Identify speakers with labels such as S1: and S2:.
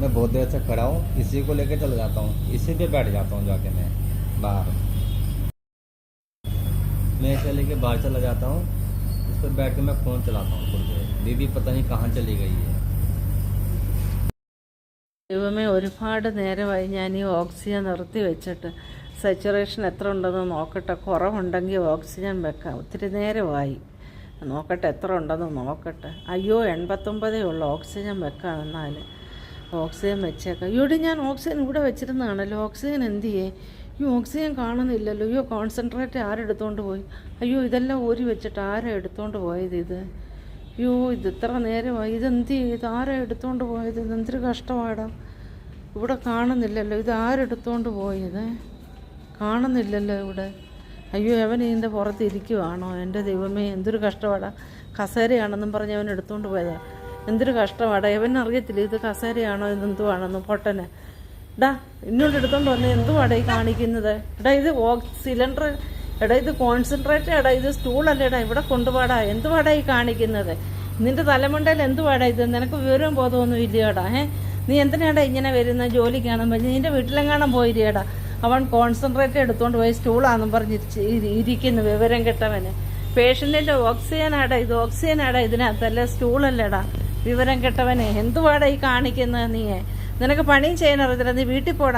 S1: मैं बहुत देर से खड़ा हूँ इसी को लेके चला जाता हूँ इसी पे बैठ जाता हूँ जाके मैं बाहर मैं इसे लेके बाहर चला जाता हूँ इस पर बैठ के मैं फ़ोन चलाता हूँ थोड़ी देर दीदी पता नहीं कहाँ चली गई है
S2: ദൈവമേ ഒരുപാട് നേരമായി ഞാൻ ഈ ഓക്സിജൻ നിർത്തി വെച്ചിട്ട് സാച്ചുറേഷൻ എത്ര ഉണ്ടെന്ന് നോക്കട്ടെ കുറവുണ്ടെങ്കിൽ ഓക്സിജൻ വെക്കാം ഒത്തിരി നേരമായി നോക്കട്ടെ എത്ര ഉണ്ടെന്ന് നോക്കട്ടെ അയ്യോ എൺപത്തൊമ്പതേ ഉള്ളൂ ഓക്സിജൻ വെക്കാം എന്നാൽ ഓക്സിജൻ വെച്ചേക്കാം. ഇവിടെ ഞാൻ ഓക്സിജൻ ഇവിടെ വെച്ചിരുന്നതാണല്ലോ. ഓക്സിജൻ എന്ത് ചെയ്യേ? ഈ ഓക്സിജൻ കാണുന്നില്ലല്ലോ. അയ്യോ കോൺസെൻട്രേറ്റ് ആരെടുത്തോണ്ട് പോയി? അയ്യോ ഇതെല്ലാം ഊരി വെച്ചിട്ട് ആരാ എടുത്തോണ്ട് പോയത് ഇത്? അയ്യോ ഇത് ഇത്ര നേരമായി. ഇതെന്ത് ചെയ്യും? ഇത് ആരാ എടുത്തോണ്ട് പോയത്? ഇത് എന്തൊരു കഷ്ടമാടാ ഇവിടെ കാണുന്നില്ലല്ലോ. ഇത് ആരെടുത്തോണ്ട് പോയത്? കാണുന്നില്ലല്ലോ ഇവിടെ. അയ്യോ അവൻ ഇതിന്റെ പുറത്ത് ഇരിക്കുവാണോ? എന്റെ ദൈവമേ എന്തൊരു കഷ്ടമാടാ കസേരയാണെന്നും പറഞ്ഞ് അവൻ എടുത്തോണ്ട് പോയതാ. എന്തൊരു കഷ്ടമാണ് ഇവൻ അറിയത്തില്ല ഇത് കസേരയാണോ ഇത് എന്തുവാണെന്ന് പൊട്ടനെ. ഡാ ഇന്നോട് എടുത്തോണ്ട് വന്ന് എന്തുവാടാ ഈ കാണിക്കുന്നത്? എടാ ഇത് സിലിണ്ടർ എടാ ഇത് കോൺസെൻട്രേറ്റ് എടാ ഇത് സ്റ്റൂളല്ലേടാ ഇവിടെ കൊണ്ടുപോടാ. എന്തുവാടാ ഈ കാണിക്കുന്നത്? നിന്റെ തലമുണ്ടയിൽ എന്തുവാടാ ഇത്? നിനക്ക് വിവരവും ബോധമൊന്നും ഇല്ലയോടാ ഏ നീ എന്തിനാടാ ഇങ്ങനെ വരുന്ന ജോലിക്കാണെന്ന് പറഞ്ഞ് നിന്റെ വീട്ടിലെങ്ങാണം പോയില്ലേടാ അവൻ കോൺസെൻട്രേറ്റ് എടുത്തോണ്ട് പോയി സ്റ്റൂളാന്നും പറഞ്ഞ് ഇരിക്കുന്നു വിവരം കിട്ടവന്. പേഷ്യന്റിന്റെ ഓക്സിജൻ ആടാ ഇത് ഓക്സിജൻ ആടാ ഇതിനകത്തല്ല സ്റ്റൂളല്ലേടാ. വിവരം കെട്ടവനെ എന്തുവാടാ ഈ കാണിക്കുന്നത് നീ നിനക്ക് പണിയും ചെയ്യാൻ അറിയത്തില്ല നീ വീട്ടിൽ പോടാ.